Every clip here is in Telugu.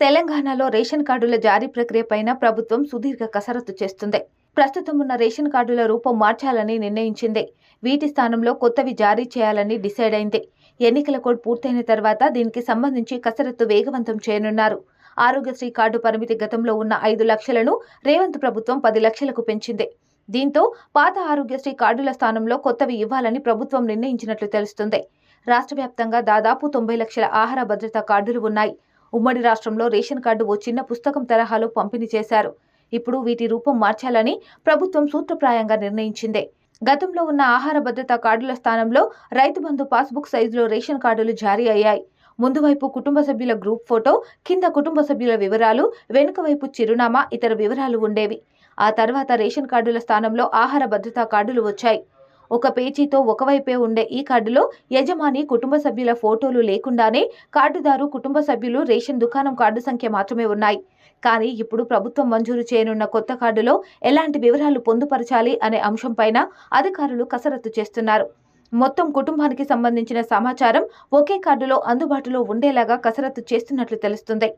తెలంగాణలో రేషన్ కార్డుల జారీ ప్రక్రియపైన ప్రభుత్వం సుదీర్ఘ కసరత్తు చేస్తుంది. ప్రస్తుతం ఉన్న రేషన్ కార్డుల రూపం మార్చాలని నిర్ణయించింది. వీటి స్థానంలో కొత్తవి జారీ చేయాలని డిసైడ్ అయింది. ఎన్నికల కోడ్ పూర్తయిన తర్వాత దీనికి సంబంధించి కసరత్తు వేగవంతం చేయనున్నారు. ఆరోగ్యశ్రీ కార్డు పరిమితి గతంలో ఉన్న ఐదు లక్షలను రేవంత్ ప్రభుత్వం పది లక్షలకు పెంచింది. దీంతో పాత ఆరోగ్యశ్రీ కార్డుల స్థానంలో కొత్తవి ఇవ్వాలని ప్రభుత్వం నిర్ణయించినట్లు తెలుస్తుంది. రాష్ట్ర వ్యాప్తంగా దాదాపు తొంభై లక్షల ఆహార భద్రతా కార్డులు ఉన్నాయి. ఉమ్మడి రాష్ట్రంలో రేషన్ కార్డు ఓ చిన్న పుస్తకం తరహాలో పంపిణీ చేశారు. ఇప్పుడు వీటి రూపం మార్చాలని ప్రభుత్వం సూత్రప్రాయంగా నిర్ణయించింది. గతంలో ఉన్న ఆహార భద్రతా కార్డుల స్థానంలో రైతు బంధు పాస్బుక్ సైజులో రేషన్ కార్డులు జారీ అయ్యాయి. ముందు వైపు కుటుంబ సభ్యుల గ్రూప్ ఫోటో కింద కుటుంబ సభ్యుల వివరాలు వెనుక వైపు చిరునామా ఇతర వివరాలు ఉండేవి. ఆ తర్వాత రేషన్ కార్డుల స్థానంలో ఆహార భద్రతా కార్డులు వచ్చాయి. ఒక పేజీతో ఒకవైపే ఉండే ఈ కార్డులో యజమాని కుటుంబ సభ్యుల ఫోటోలు లేకుండానే కార్డుదారు కుటుంబ సభ్యులు రేషన్ దుకాణం కార్డు సంఖ్య మాత్రమే ఉన్నాయి. కానీ ఇప్పుడు ప్రభుత్వం మంజూరు చేయనున్న కొత్త కార్డులో ఎలాంటి వివరాలు పొందుపరచాలి అనే అంశంపైన అధికారులు కసరత్తు చేస్తున్నారు. మొత్తం కుటుంబానికి సంబంధించిన సమాచారం ఒకే కార్డులో అందుబాటులో ఉండేలాగా కసరత్తు చేస్తున్నట్లు తెలుస్తుంది.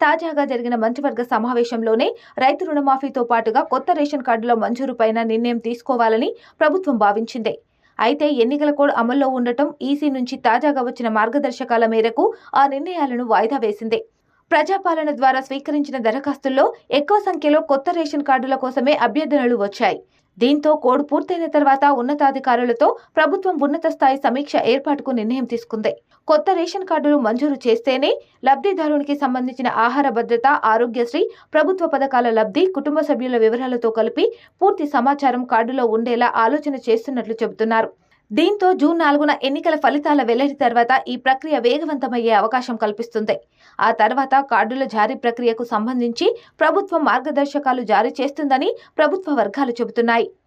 తాజాగా జరిగిన మంత్రివర్గ సమావేశంలోనే రైతు రుణమాఫీతో పాటుగా కొత్త రేషన్ కార్డుల మంజూరుపైన నిర్ణయం తీసుకోవాలని ప్రభుత్వం భావించింది. అయితే ఎన్నికల కోడ్ అమల్లో ఉండటం ఈసీ నుంచి తాజాగా వచ్చిన మార్గదర్శకాల మేరకు ఆ నిర్ణయాలను వాయిదా వేసింది. ప్రజాపాలన ద్వారా స్వీకరించిన దరఖాస్తుల్లో ఎక్కువ సంఖ్యలో కొత్త రేషన్ కార్డుల కోసమే అభ్యర్థనలు వచ్చాయి. దీంతో కోడ్ పూర్తయిన తర్వాత ఉన్నతాధికారులతో ప్రభుత్వం ఉన్నత స్థాయి సమీక్ష ఏర్పాటుకు నిర్ణయం తీసుకుంది. కొత్త రేషన్ కార్డులు మంజూరు చేస్తేనే లబ్ధిదారునికి సంబంధించిన ఆహార భద్రత ఆరోగ్యశ్రీ ప్రభుత్వ పథకాల లబ్ధి కుటుంబ సభ్యుల వివరాలతో కలిపి పూర్తి సమాచారం కార్డులో ఉండేలా ఆలోచన చేస్తున్నట్లు చెబుతున్నారు. దీంతో జూన్ నాలుగున ఎన్నికల ఫలితాల వెల్లడి తర్వాత ఈ ప్రక్రియ వేగవంతమయ్యే అవకాశం కల్పిస్తుంది. ఆ తర్వాత కార్డుల జారీ ప్రక్రియకు సంబంధించి ప్రభుత్వం మార్గదర్శకాలు జారీ చేస్తుందని ప్రభుత్వ వర్గాలు చెబుతున్నాయి.